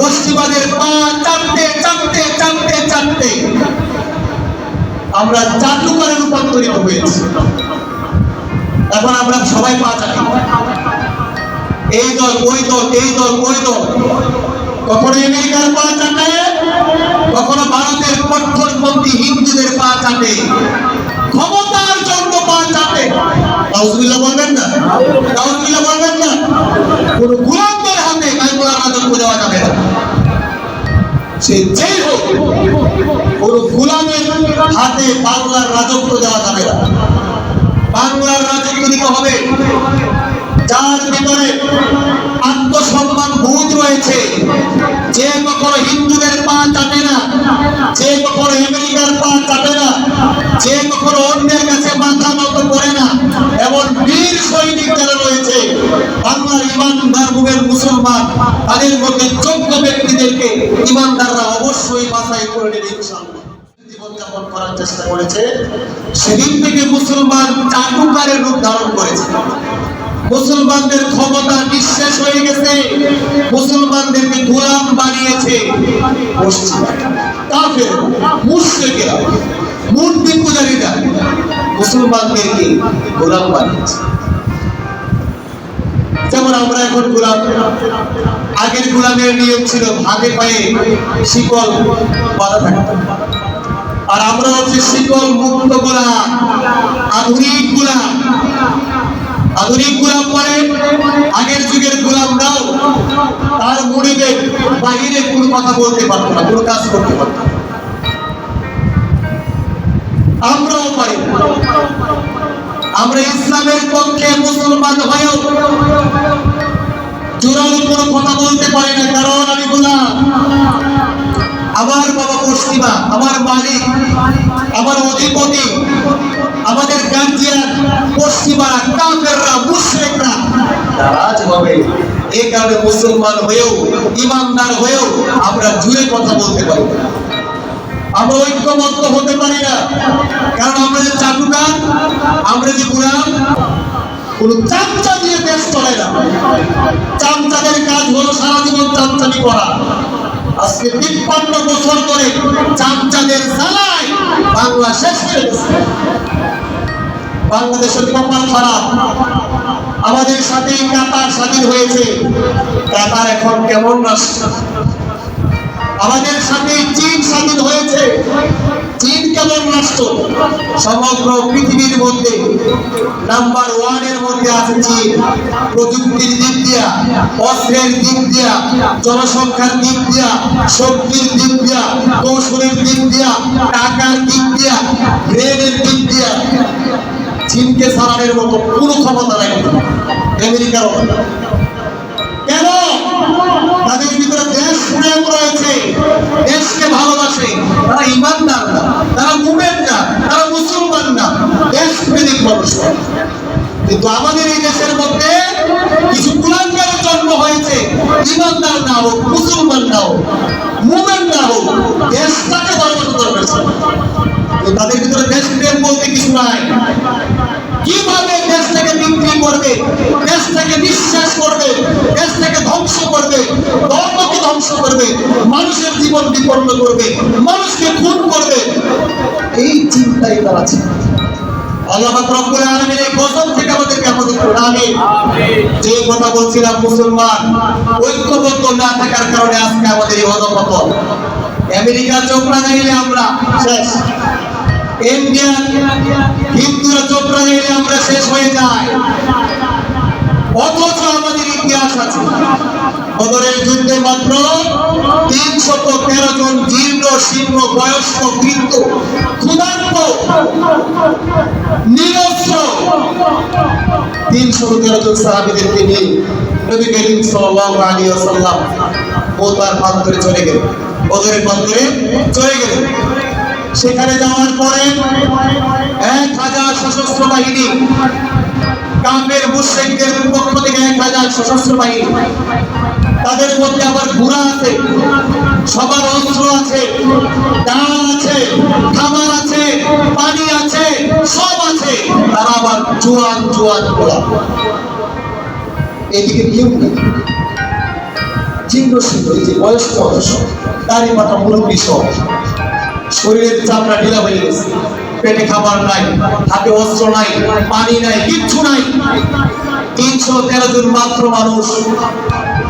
পশ্চিমাদের পা চাপতে চাপতে চাপতে চাপতে। আমরা চাটুকারে রূপান্তরিত হয়েছি। এখন আমরা সবাই পা চাটি এই দল, ওই দল, এই দল, ওই দল। কখনো আমেরিকার পা চাটে কখনো ভারতের কঠোরপন্থী হিন্দুদের পা চাটে ক্ষমতার জন্য পা চাটে নাউজুবিল্লাহ বলবেন না? নাউজুবিল্লাহ বলবেন না? কোন গুলামদের হাতে দেওয়া যাবে না। সে যেই হোক, কোনো গুলামের হাতে বাংলার রাজত্ব দেওয়া যাবে না। বাংলার রাজত্ব দিতে হবে। যার ভিতরে আত্মসম্মান বোধ রয়েছে। যে কখনো হিন্দুদের পা চাটে না, যে কখনো আমেরিকার পা চাটে না, যে কখনো অন্যের কাছে মাথা নত করে না, এমন বীর সৈনিক যারা রয়েছে, বাংলার ইমানদার মুখের মুসলমান, তাদের মধ্যে যোগ্য ব্যক্তিদেরকে ইমানদাররা অবশ্যই বাছাই করে নেবে জীবনযাপন করার চেষ্টা করেছে, সেদিন থেকে মুসলমান চাটুকারের রূপ ধারণ করেছে। মুসলমানদের ক্ষমতা নিঃশেষ হয়ে গেছে। মুসলমানদেরকে গোলাম বানিয়েছে মূর্তি পূজারীরা মুসলমানদেরকে গোলাম বানিয়েছে। যেমন আমরা এখন গোলাম, আগের গোলামের নিয়ম ছিল হাতে পায়ে শিকল বাঁধা আর আমরা হচ্ছে শিকল মুক্ত গোলাম, আধুনিক গোলাম আধুনিক গোলাম মানে? আগের যুগের গোলামরাও তার মুড়িবে বাহিরে কোনো কথা বলতে পারতো না, কোনো কাজ করতে পারতো আমরাও পারি। আমরা ইসলামের পক্ষে মুসলমান হয়েও জোরালো কোনো কথা বলতে পারি না, কারণ আমি গোলাম আমার বাবা পশ্চিমা আমার মালিক, আমার অধিপতি, আমাদের গার্জিয়ান, পশ্চিমারা, কাফেররা, মুশরিকরা। নারাজ হবে এই কারণে মুসলমান হয়েও, ইমানদার হয়েও আমরা জুড়ে কথা বলতে পারি। আমরা ঐক্যবদ্ধ হতে পারি না। কারণ আমরা যে চাটুকার, আমরা যে গুলাম, কোন চামচা দিয়ে দেশ চলে না। চামচাদের কাজ হলো সারা জীবন চামচামি করা। আজকে তিপ্পান্ন বছর ধরে চামচাদের জ্বালায় বাংলা শেষ হয়ে বাংলাদেশের কপাল খারাপ। আমাদের সাথে কাতার স্বাধীন হয়েছে। কাতার এখন কেমন রাষ্ট্র? আমাদের সাথে চীন স্বাধীন হয়েছে। কেমন রাষ্ট্র সমগ্র পৃথিবীর মধ্যে নাম্বার ওয়ানের মধ্যে আছে চীন। প্রযুক্তির দিক দিয়া, অস্ত্রের দিক দিয়া, জনসংখ্যার দিক দিয়া, শক্তির দিক দিয়া, কৌশলের দিক দিয়া, টাকার দিক দিয়া, ব্রেনের দিক দিয়া চীনকে সারানোর মতো কোনো ক্ষমতা নাই আমেরিকার কেন? তাদের ভিতরে দেশ প্রেম রয়েছে, দেশকে ভালোবাসে। তারা ইমানদার না, তারা মুমেন না, তারা মুসলমান না, দেশ প্রেমিক মানুষ। কিন্তু আমাদের এই দেশের মধ্যে কিছু কুলাঙ্গারের জন্ম হয়েছে। ইমানদার না হোক, মুসলমান না হোক, মুমেন না হোক, দেশটাকে ভালোবাসা দরকার। তাদের ভিতরে দেশ প্রেম বলতে কিছু নাই। কীভাবে দেশটাকে বিক্রি করবে? করবে, মানুষের জীবন বিপন্ন করবে, মানুষকে খুন করবে। এই চিন্তাই তারা ছিল। না আমরা শেষ। ইন্ডিয়া, হিন্দুরা চোখ লাগাইলে আমরা শেষ হয়ে যাই অথচ আমাদের ইতিহাস আছে। বদরের যুদ্ধে মাত্র তিনশত তেরো জন জীর্ণ, শীর্ণ, বয়স্ক, বৃদ্ধ, ক্ষুধার্ত, নিরস্ত্র। তিনশত তেরো জন সাহাবিদেরকে নিয়ে নবী করিম সাল্লাল্লাহু আলাইহি ওয়াসাল্লাম ও তার প্রান্তরে চলে গেলেন। বদরের প্রান্তরে চলে গেলেন। সেখানে যাওয়ার পরে এক হাজার সশস্ত্র বাহিনী কামের মুশ্রিকদের পক্ষ থেকে এক হাজার সশস্ত্র বাহিনী তাদের মধ্যে আবার ঘোড়া আছে, সবার অস্ত্র আছে, ডাল আছে খাবার আছে, পানি আছে, সব আছে। তারা আবার জোয়ান জোয়ান ঘোড়া। এদিকে কেউ নেই। জীর্ণ এই যে বয়স্ক মানুষ দাড়ি পাতা মুরব্বী সব শরীরের চামড়া ঢিলা হয়ে গেছে। পেটে খাবার নাই, হাতে অস্ত্র নাই, পানি নাই, কিচ্ছু নাই। তিনশো তেরো জন মাত্র মানুষ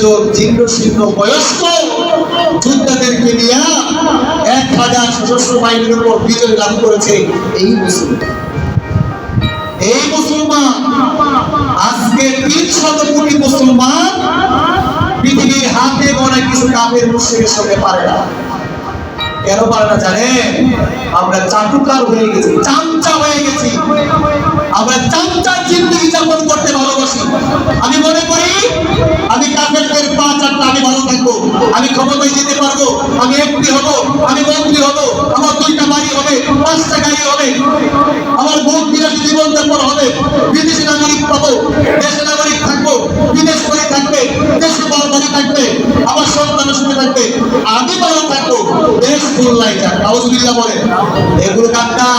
জন পৃথিবীর হাতে গোনা কিছু কাপের মুসলিমের সঙ্গে পারে না। কেন পারে না জানেন? আমরা চাটুকার হয়ে গেছি, চামচা হয়ে গেছি। আমরা চামচার জিন্দগি যাপন করতে ভালোবাসি। আমি মনে করি, আমি কাফেরদের পা চারটা আমি ভালো থাকব, আমি ক্ষমতায় যেতে পারব, আমি এমপি হব, আমি মন্ত্রী হব, আমার দুইটা বাড়ি হবে, পাঁচটা গাড়ি হবে, আমার ভোট বিলাসী জীবন যাপন হবে, বিদেশি নাগরিক পাবো, দেশে নাগরিক থাকব, বিদেশ করে থাকবে, দেশে বড় বাড়ি থাকবে, আমার সন্তানের সঙ্গে থাকবে, আমি ভালো থাকব, দেশ খুললাই যাক কাউজবিল্লা বলে এগুলো কান্না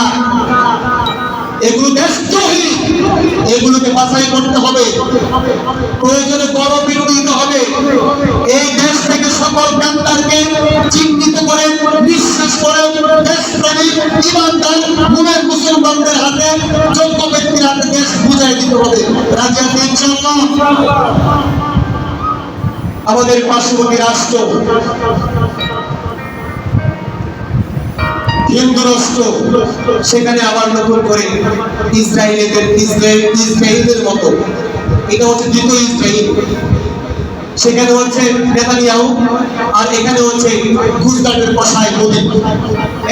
এগুলোকে বাছাই করতে হবে। প্রয়োজনে বড় বিরোধিত হবে। এই দেশ থেকে সকল কান্তারকে চিহ্নিত করে বিশ্বাস করে দেশপ্রেমিক ইমানদার মুসলমানদের হাতে, যোগ্য ব্যক্তির হাতে দেশ বুঝাই দিতে হবে। রাজা ইনশাল্লাহ আমাদের পার্শ্ববর্তী রাষ্ট্র হিন্দু রাষ্ট্র সেখানে আবার নতুন করে ইসরায়েলেদের, ইসরায়েল ইসরায়েলের মতো। এটা হচ্ছে দ্বিতীয় ইসরায়েল। সেখানে হচ্ছে নেতানিয়াহু, আর এখানে হচ্ছে গুজরাটের পাশায় নদী।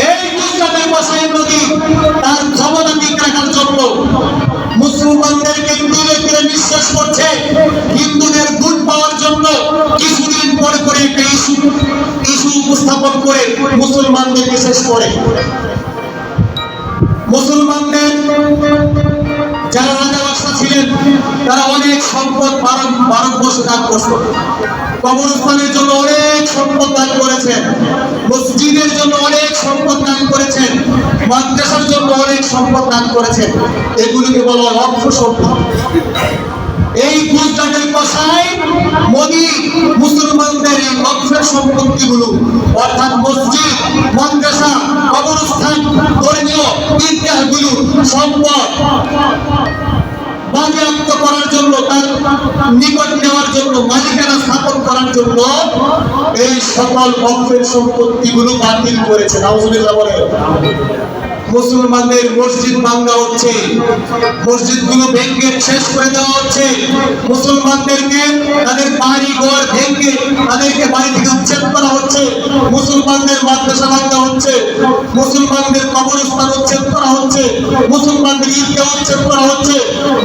এই গুজরাটের পাশায় নদী, তার ক্ষমতা ঠিক রাখার জন্য মুসলমানদেরকে দূরে দূরে বিশ্বাস করছে হিন্দুদের ভোট পাওয়ার উপস্থাপন করে মুসলমানদেরকে শেষ করে। মুসলমানদের যারা রাজা বাদশাহ ছিলেন, তারা অনেক সম্পদ ভারত ভারতবর্ষে দান করত। কবরস্থানের জন্য অনেক সম্পদ দান করেছেন, মসজিদের জন্য অনেক সম্পদ দান করেছেন, মাদ্রাসার জন্য অনেক সম্পদ দান করেছেন। এগুলিকে বলা অর্থ সম্পদ। এই গুজরাটের কথায় মোদি মুসলমানদের এই অক্ষের সম্পত্তিগুলো, অর্থাৎ মসজিদ, মাদ্রাসা, কবরস্থান, ধর্মীয় ঈদগাহগুলো সম্পদ বাজেয়াপ্ত করার জন্য, তার নিকট নেওয়ার জন্য, মালিকানা স্থাপন করার জন্য এই সকল অক্ষের সম্পত্তিগুলো বাতিল করেছে নাউজুবিল্লাহ বলে মুসলমানদের মসজিদ ভাঙ্গা হচ্ছে। মসজিদগুলো ভেঙে শেষ করে দেওয়া হচ্ছে। মুসলমানদেরকে তাদের বাড়ি ঘর ভেঙে তাদেরকে বাড়ি থেকে উচ্ছেদ করা হচ্ছে। মুসলমানদের মাদ্রাসা ভাঙ্গা হচ্ছে। মুসলমানদের কবরস্থান উচ্ছেদ করা হচ্ছে। মুসলমানদের ঈদগাহ উচ্ছেদ করা হচ্ছে।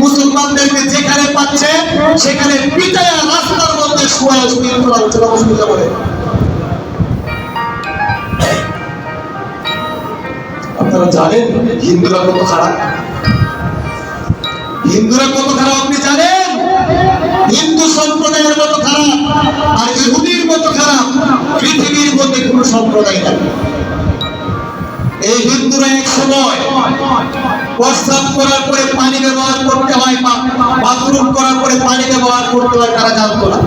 মুসলমানদেরকে যেখানে পাচ্ছে, সেখানে পিটায়া রাস্তার মধ্যে শোয়া শুয়ে করা হচ্ছে। নবসুবিধা বলে আপনারা জানেন, হিন্দুরা কত খারাপ? হিন্দুরা কত খারাপ আপনি জানেন? হিন্দু সম্প্রদায়ের মতো খারাপ, আর ইহুদির মতো খারাপ, পৃথিবীর মধ্যে কোনো সম্প্রদায় নেই। এই হিন্দুরা এক সময় প্রস্তাব করার পরে পানি ব্যবহার করতে হয় বাথরুম করার পরে পানি ব্যবহার করতে হয়, তারা জানতো না।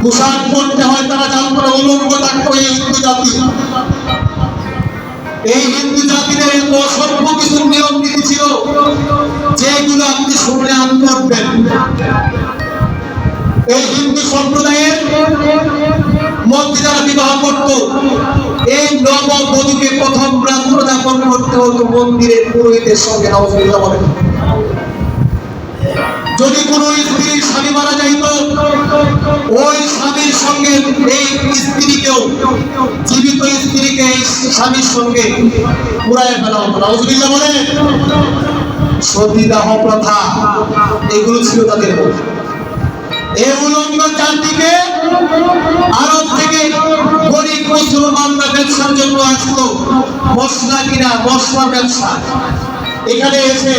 পোশাক পরতে হয়, তারা জানতো না উলঙ্গ থাকতো এই হিন্দু জাতি। এই হিন্দু জাতির এত অসভ্য কিছু নিয়ম নীতি ছিল, যেগুলো আপনি শুনে আনতে পারবেন। এই হিন্দু সম্প্রদায়ের মধ্যে যারা বিবাহ করত, এই নব বধুকে প্রথম প্রাণ প্রদাপন করতে হতো মন্দিরের পুরোহিতের সঙ্গে নবজুল্লাহ বলেন যদি কোনো স্ত্রীর স্বামী মারা যাইত, ওই স্বামীর সঙ্গে এই স্ত্রীকেও, জীবিত স্ত্রীকে এই স্বামীর সঙ্গে পুরায় ফেলা হতো নজবিল্লা বলে সতীদাহ প্রথা, এগুলো ছিল তাদের মধ্যে। আরব থেকে গরিব ব্যবসার জন্য আসতো মশলা কিনা মশলা ব্যবসা। এখানে এসে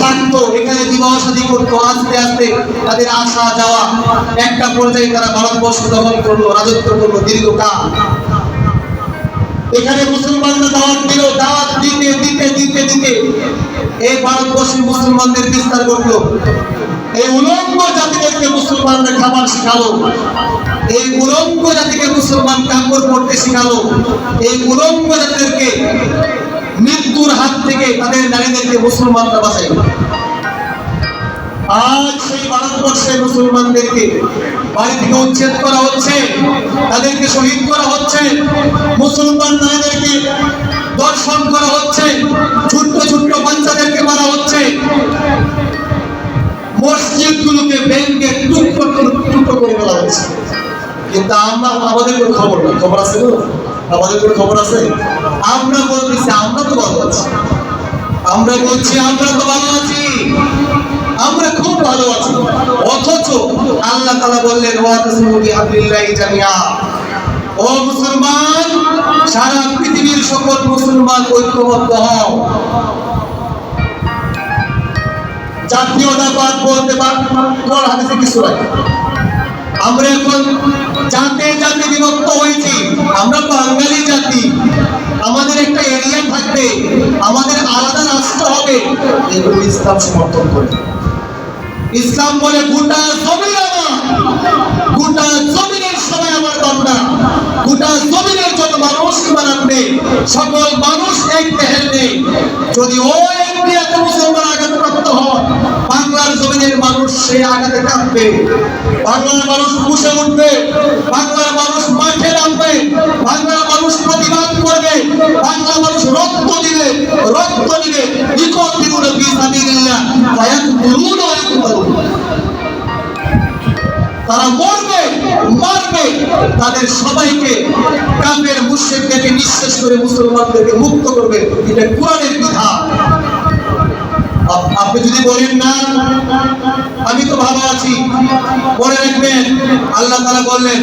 থাকতো, এখানে বিবাহ শাদী করতো, আস্তে আস্তে তাদের আসা যাওয়া, একটা পর্যায়ে তারা ভারতবর্ষ দখল করল, রাজত্ব করল দীর্ঘকাল। এখানে মুসলমানরা দাওয়াত দিল, দাওয়াত দিতে দিতে দিতে দিতে এই ভারতবর্ষে মুসলমানদের বিস্তার করল এই উলঙ্গ জাতিদেরকে মুসলমানরা খাবার শিখালো। এই উলঙ্গ জাতিকে মুসলমান কাপড় পরতে শিখালো। এই উলঙ্গ জাতিদেরকে মৃত্যুর হাত থেকে তাদের নারীদেরকে মুসলমানরা বাঁচাইল আজ সেই ভারতবর্ষের মুসলমানদেরকে বাড়ি থেকে উচ্ছেদ করা হচ্ছে, তাদেরকে শহীদ করা হচ্ছে, মুসলমান নারীদেরকে দর্শন করা হচ্ছে, ছোট্ট ছোট্ট বাচ্চাদেরকে মারা হচ্ছে। মসজিদগুলোকে ভেঙে টুকরো টুকরো করে ফেলা হচ্ছে। কিন্তু আমরা আমাদের কোনো খবর নেই। খবর আছে আমাদের কোনো খবর আছে? আমরা বলতেছি, আমরা তো ভালো আছি আমরা বলছি, আমরা তো ভালো আছি। আমরা খুব ভালো আছি। অথচ আল্লাহ তালা বললেন ও মুসলমান, সারা পৃথিবীর সকল মুসলমান ঐক্যবদ্ধ হও। জাতীয়তাবাদ বলতে পার হাদিসে কিছু আমরা এখন জাতে জাতি বিভক্ত হয়েছি। আমরা বাঙালি জাতি। আমাদের একটা এরিয়া থাকবে। আমাদের আলাদা রাষ্ট্র হবে। এগুলো ইসলাম সমর্থন করে। ইসলাম বলে গোটা জমিন আমার। গোটা জমিনের সবাই আমার বান্দা গোটা জমিনের জন্য মানুষ ইমান আনবে, সকল মানুষ এক দেহের নেই যদি ও বাংলার জমিনের মানুষ সে আঘাতে কাঁপবে। বাংলার মানুষ পুষে উঠবে। বাংলার মানুষ মাঠে নামবে। বাংলার মানুষ প্রতিবাদ করবে। বাংলার মানুষ রক্ত দিবে। রক্ত দিবে। দুরুন তারা মরবে, মারবে। তাদের সবাইকে কাফের মুশরিকদেরকে নিঃশেষ করে মুসলমানদেরকে মুক্ত করবে। এটা কোরআনের বিধান। আপনি যদি বলেন না, আমি তো ভালো আছি। মনে রাখবেন, আল্লাহ তাআলা বললেন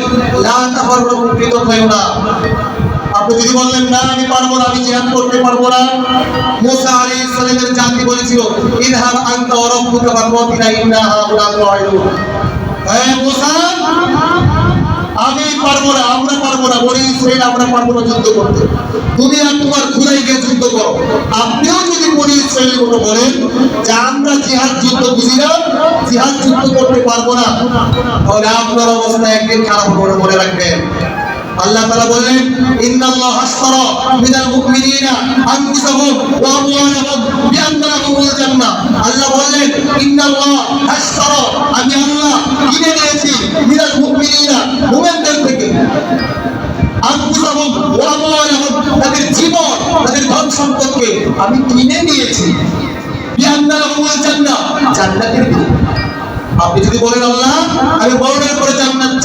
পৃথক হয়েও না আপনি যদি বললেন না, আমি পারব না, আমি জিহাদ করতে পারব না। মুসা আলাইহিস সালামের জাতি বলেছিল ইযহাব আনতা ওয়া রাব্বুকা ফাকাতিলা ইন্না হাউলা কাঈদুন হে মুসা? আমি পারব না, আমরা পারব না। বলি ইসরায়েল আমরা পারব না যুদ্ধ করতে। তুমি আর তোমার খুদাই গিয়ে যুদ্ধ করো। আপনিও বলি কোনো বলেন যে আমরা জিহাদ যুদ্ধ বুঝি না জিহাদ যুদ্ধ করতে পারব না। তাহলে আপনার অবস্থা একদিন খারাপ করে মনে রাখবেন। আল্লাহ তাআলা বলেন, ইন্নাল্লাহ হাসতারা মিনাল মুমিনিনা আনফুসাহুম ওয়া আমওয়ালাহুম বিআন্না লাহুমুল জান্নাহ আল্লাহ বললেন, ইন্নাল্লাহ হাসতারা আমি আল্লাহ কিনে নিয়েছি মিনাল মুমিনিনা মুমিনদের থেকে। ওয়া আমওয়ালাহুম তাদের জীবন, তাদের ধন সম্পদকে আমি কিনে নিয়েছি। আপনি যদি বলেন, আল্লাহ, আমি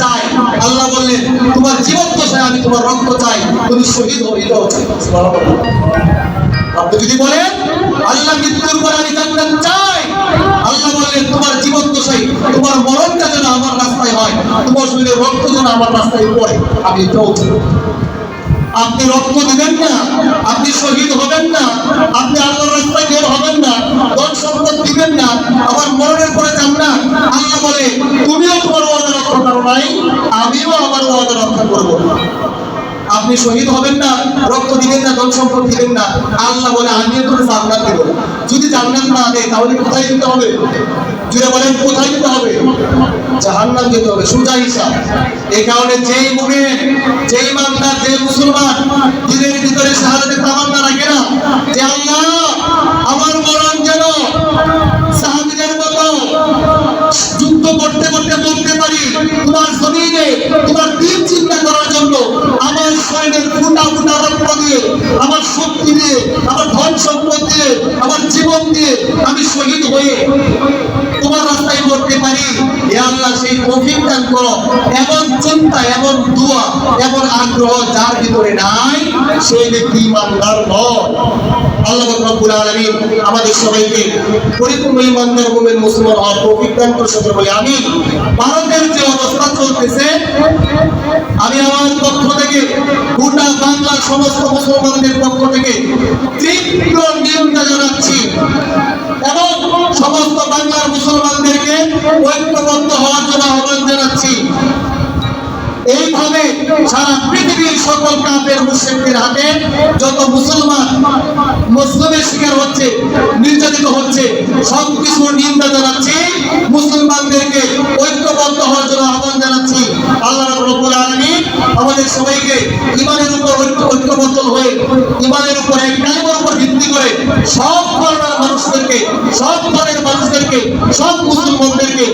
চাই, আল্লাহ তোমার জীবন তো চাই, আমি তোমার রক্ত চাই, তুমি আপনি যদি বলেন, আল্লাহ মৃত্যুর পরে আমি জান্নাত চাই আল্লাহ বললেন তোমার জীবন তো সেই। তোমার মরণটা যেন আমার রাস্তায় হয়, তোমার শরীরের রক্ত যেন আমার রাস্তায় পড়ে। আমি চৌধুরী। আপনি রক্ত দেবেন না, আপনি শহীদ হবেন না, আপনি আল্লাহর রাস্তায় বের হবেন না, ধন সম্পদ দিবেন না আবার মরণের পরে যান না। আল্লাহ বলে, তুমিও তোমার ওয়াদা রক্ষা করো নাই আমিও আমার ওয়াদা রক্ষা করব আপনি শহীদ হবেন না, রক্ত দিবেন না, ধন সম্পদ দিবেন না। আল্লাহ বলে আমিও তোর জান্নাত দেব যদি জান্নাত না দেয়, তাহলে কোথায় দিতে হবে? যদি বলেন, কোথায় দিতে হবে? জাহান্নাম যেতে হবে। সোজা হিসাব। এই কারণে যেই মুমিন, যেই মান্দার যে মুসলমান দিনের ভিতরে শাহাদাতের তামান্না রাখে না জীবন দিয়ে আমি শহীদ হয়ে তোমার রাস্তায় করতে পারি। আল্লাহ, সেই তৌফিক দান করো। এমন চিন্তা, এমন দোয়া, এমন আগ্রহ যার ভিতরে নাই, সেই ব্যক্তি ইমানদার নয়। আল্লাহ রব্বুল আলামিন আমাদের সবাইকে পরিপূর্ণ ইমানদার মুমিন মুসলমান হওয়ার তৌফিক দান করে সকলে বলে আমি ভারতের যে অবস্থা চলতেছে, আমি আমার পক্ষ থেকে গোটা বাংলার সমস্ত মুসলমানদের পক্ষ থেকে তীব্র নিন্দা জানাচ্ছি। এবং সমস্ত বাংলার মুসলমানদেরকে ঐক্যবদ্ধ হওয়ার জন্য আহ্বান জানাচ্ছি। এইভাবে সারা পৃথিবীর সকল কাপের মুসলিমদের হাতে যত মুসলমান মুসলিমের শিকার হচ্ছে, নির্যাতিত হচ্ছে সব কিছুর নিন্দা জানাচ্ছি। মুসলমানদেরকে ঐক্যবদ্ধ হওয়ার জন্য আহ্বান জানাচ্ছি। আল্লাহ রব্বুল আলামিন আমাদের সবাইকে ইমানের উপর ঐক্য, ঐক্যবদ্ধ হয়ে ইমানের উপর এক কালিমার উপর ভিত্তি করে সব ধরনের মানুষদেরকে, সব ধরনের মানুষদেরকে, সব মুসলমানদেরকে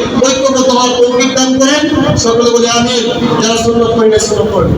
সকলে বলে আমি যারা সুন্নত করি সুন্নত করেন